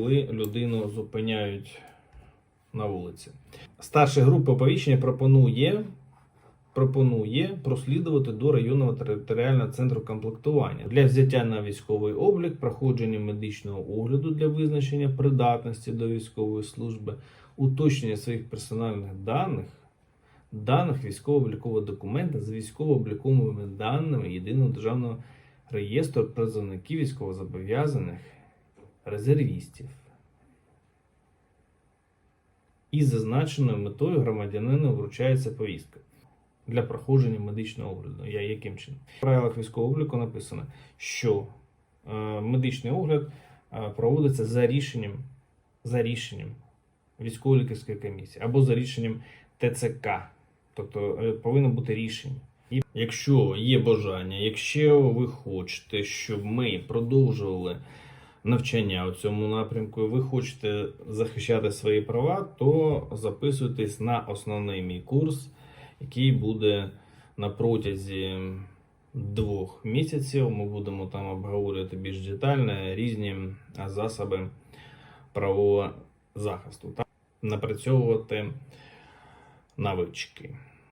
коли людину зупиняють на вулиці. Старший групи оповіщення пропонує, пропонує прослідувати до районного територіального центру комплектування для взяття на військовий облік, проходження медичного огляду для визначення придатності до військової служби, уточнення своїх персональних даних, даних військово-облікового документа з військово-обліковими даними єдиного державного реєстру призовників військовозобов'язаних резервістів. Із зазначеною метою громадянину вручається повістка для проходження медичного огляду. Я яким чином? В правилах військового обліку написано, що е, медичний огляд е, проводиться за рішенням, за рішенням військово-лікарської комісії або за рішенням ТЦК. Тобто е, повинно бути рішення. І якщо є бажання, якщо ви хочете, щоб ми продовжували навчання у цьому напрямку, і ви хочете захищати свої права, то записуйтесь на основний мій курс, який буде на протязі двох місяців. Ми будемо там обговорювати більш детально різні засоби правового захисту та напрацьовувати навички.